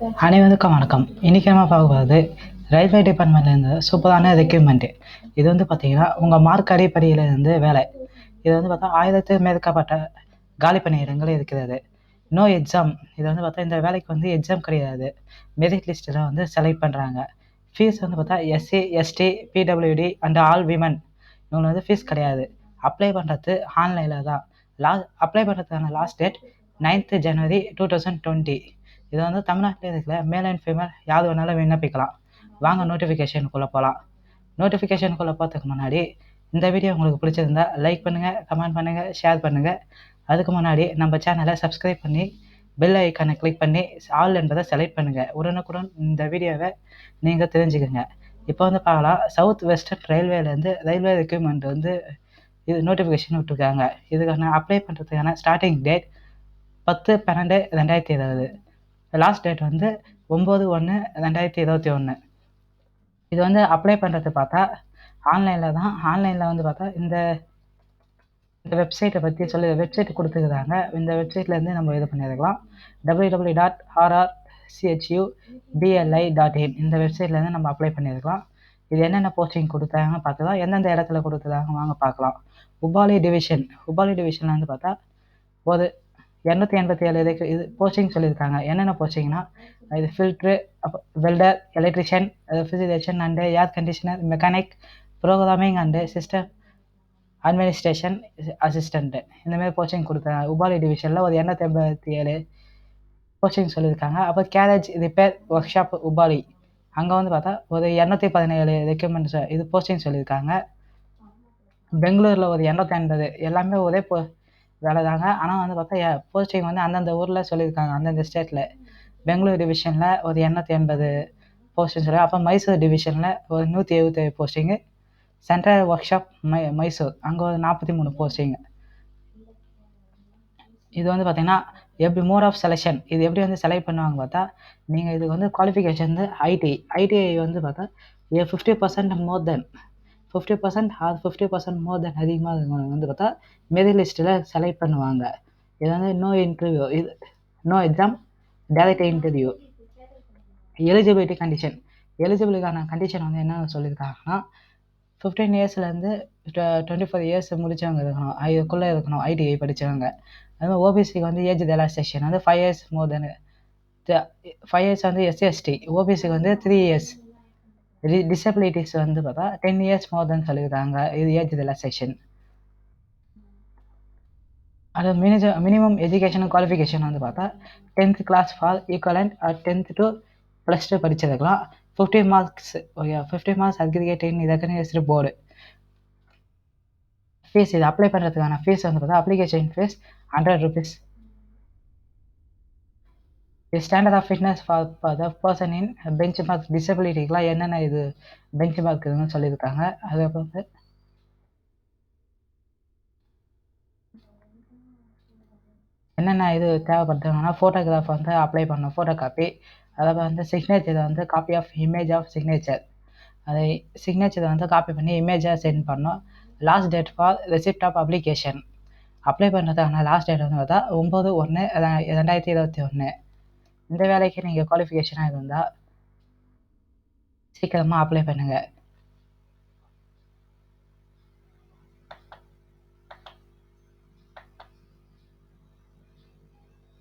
அனைவருக்கும் வணக்கம். இன்றைக்கி நம்ம பார்க்க போகிறது ரயில்வே டிபார்ட்மெண்ட்லேருந்து சூப்பரான ரெக்யூப்மெண்ட்டு இது வந்து பார்த்தீங்கன்னா உங்கள் மார்க் அடிப்படையில் இருந்து வேலை. இது வந்து பார்த்தா ஆயிரத்துக்கு மேற்கப்பட்ட காலி பணியிடங்கள் இருக்கிறது. நோ எக்ஸாம் இது வந்து பார்த்தா இந்த வேலைக்கு வந்து எக்ஸாம் கிடையாது. மெரிட் லிஸ்ட்டில் வந்து செலக்ட் பண்ணுறாங்க ஃபீஸ் வந்து பார்த்தா SC ST PWD and all women இவங்களுக்கு வந்து ஃபீஸ் கிடையாது. அப்ளை பண்ணுறது ஆன்லைனில் தான். லா அப்ளை பண்ணுறதுக்கான last date ninth January two thousand twenty இதை வந்து தமிழ்நாட்டில் இருக்கிற மேல் அண்ட் ஃபீமேல் யார் வேணாலும் விண்ணப்பிக்கலாம் வாங்க நோட்டிஃபிகேஷனுக்குள்ளே போகலாம் நோட்டிஃபிகேஷனுக்குள்ளே போகிறதுக்கு முன்னாடி இந்த வீடியோ உங்களுக்கு பிடிச்சிருந்தா லைக் பண்ணுங்கள் கமெண்ட் பண்ணுங்கள் ஷேர் பண்ணுங்கள் அதுக்கு முன்னாடி நம்ம சேனலை சப்ஸ்கிரைப் பண்ணி பெல் ஐக்கானை கிளிக் பண்ணி ஆல் என்பதை செலக்ட் பண்ணுங்கள் உடனுக்குடன் இந்த வீடியோவை நீங்கள் தெரிஞ்சுக்கோங்க. இப்போ வந்து பார்க்கலாம் சவுத் வெஸ்டர்ன் ரயில்வேலேருந்து ரயில்வே ரெக்யூப்மெண்ட் வந்து இது நோட்டிஃபிகேஷன் விட்டுருக்காங்க. இதுக்கான அப்ளை பண்ணுறதுக்கான ஸ்டார்டிங் டேட் பத்து பன்னெண்டு ரெண்டாயிரத்தி இருபது. லாஸ்ட் டேட் வந்து ஒம்பது ஒன்று ரெண்டாயிரத்தி இருபத்தி ஒன்று இது வந்து அப்ளை பண்ணுறது பார்த்தா ஆன்லைனில் தான் ஆன்லைனில் வந்து பார்த்தா இந்த இந்த வெப்சைட்டை பற்றி சொல்லி வெப்சைட் கொடுத்துருக்குறாங்க. இந்த வெப்சைட்லேருந்து நம்ம இது பண்ணியிருக்கலாம். W W dot RR CHU BLI dot in இந்த வெப்சைட்லேருந்து நம்ம அப்ளை பண்ணியிருக்கலாம். இது என்னென்ன போஸ்டிங் கொடுத்தாங்கன்னு பார்த்துக்கலாம் எந்தெந்த இடத்துல கொடுத்துருக்காங்க வாங்க பார்க்கலாம். உபாலி டிவிஷன் உபாலி டிவிஷனில் வந்து பார்த்தா ஒரு இரநூத்தி எண்பத்தி ஏழு இதுக்கு இது போஸ்டிங் சொல்லியிருக்காங்க. என்னென்ன போஸ்டிங்னா இது fitter welder electrician refrigeration and air conditioner mechanic programming and system administration assistant இந்தமாரி போஸ்டிங் கொடுத்தாங்க உபாலி டிவிஷனில் ஒரு இரநூத்தி எண்பத்தி ஏழு போஸ்டிங் சொல்லியிருக்காங்க. அப்போ carriage repair workshop Hubli அங்கே வந்து பார்த்தா ஒரு இரநூத்தி பதினேழு ரெக்யூப்மெண்ட்ஸ் இது போஸ்டிங் சொல்லியிருக்காங்க. பெங்களூரில் ஒரு இரநூத்தி ஐம்பது. எல்லாமே ஒரே போ வேலை தாங்க ஆனால் வந்து பார்த்தா போஸ்டிங் வந்து அந்தந்த ஊரில் சொல்லியிருக்காங்க அந்தந்த ஸ்டேட்டில் பெங்களூர் டிவிஷனில் ஒரு எண்ணூற்றி எண்பது போஸ்டிங் சொல்லி அப்போ மைசூர் டிவிஷனில் ஒரு நூற்றி எழுபத்தேழு போஸ்டிங்கு சென்ட்ரல் ஒர்க் ஷாப் மை மைசூர். அங்கே ஒரு நாற்பத்தி மூணு போஸ்டிங்கு இது வந்து பார்த்திங்கன்னா எப்படி மோட் ஆஃப் செலெக்ஷன் இது எப்படி வந்து செலக்ட் பண்ணுவாங்க பார்த்தா நீங்கள் இதுக்கு வந்து குவாலிஃபிகேஷன் வந்து ஐடி ஐடிஐ வந்து பார்த்தா a fifty percent more than fifty percent or fifty percent more than அதிகமாக இருக்கவங்க வந்து பார்த்தா மெரிட் லிஸ்ட்டில் செலக்ட் பண்ணுவாங்க. இது வந்து நோ இன்டர்வியூ இது no exam direct interview eligibility condition எலிஜிபிலிட்டிக்கான condition வந்து என்ன சொல்லியிருக்காங்கன்னா ஃபிஃப்டீன் இயர்ஸ்லேருந்து டுவெண்ட்டி ஃபோர் இயர்ஸ் முடித்தவங்க இருக்கணும். இதுக்குள்ளே இருக்கணும் ஐடிஐ படித்தவங்க அதுமாதிரி ஓபிசிக்கு வந்து ஏஜ் ரிலாக்ஸேஷன் வந்து five years more than five years வந்து எஸ்சிஎஸ்டி ஓபிசிக்கு வந்து த்ரீ இயர்ஸ் டிசபிலிட்டிஸ் வந்து பார்த்தா டென் இயர்ஸ் மோர் தென் சொல்லியிருக்காங்க இது ஏஜ் ரிலாக்ஸேஷன் அது மினிஜ மினிமம் எஜுகேஷன் குவாலிஃபிகேஷன் வந்து பார்த்தா tenth class for equivalent tenth to plus two படித்ததுக்கெலாம் fifty marks okay fifty marks aggregate in இதற்கு போர்டு ஃபீஸ் இது அப்ளை பண்ணுறதுக்கான ஃபீஸ் வந்து பார்த்தா application fees hundred rupees standard of fitness for for the person in benchmark டிசபிலிட்டிக்கெலாம் என்னென்ன இது bench mark இதுன்னு சொல்லியிருக்காங்க. அதுக்கப்புறம் வந்து என்னென்ன இது தேவைப்படுதுங்கன்னா ஃபோட்டோகிராஃப் வந்து அப்ளை பண்ணணும் ஃபோட்டோ காப்பி அதாவது வந்து சிக்னேச்சர் வந்து copy of image of signature அதை சிக்னேச்சரை வந்து காப்பி பண்ணி இமேஜாக சென்ட் பண்ணோம் last date for receipt of application apply பண்ணுறதுக்கான லாஸ்ட் டேட் வந்து பார்த்தா ஒம்பது ஒன்று ரெண்டாயிரத்தி இருபத்தி ஒன்று. இந்த வேலைக்கு நீங்கள் குவாலிஃபிகேஷனாக இருந்தால் சீக்கிரமாக அப்ளை பண்ணுங்கள்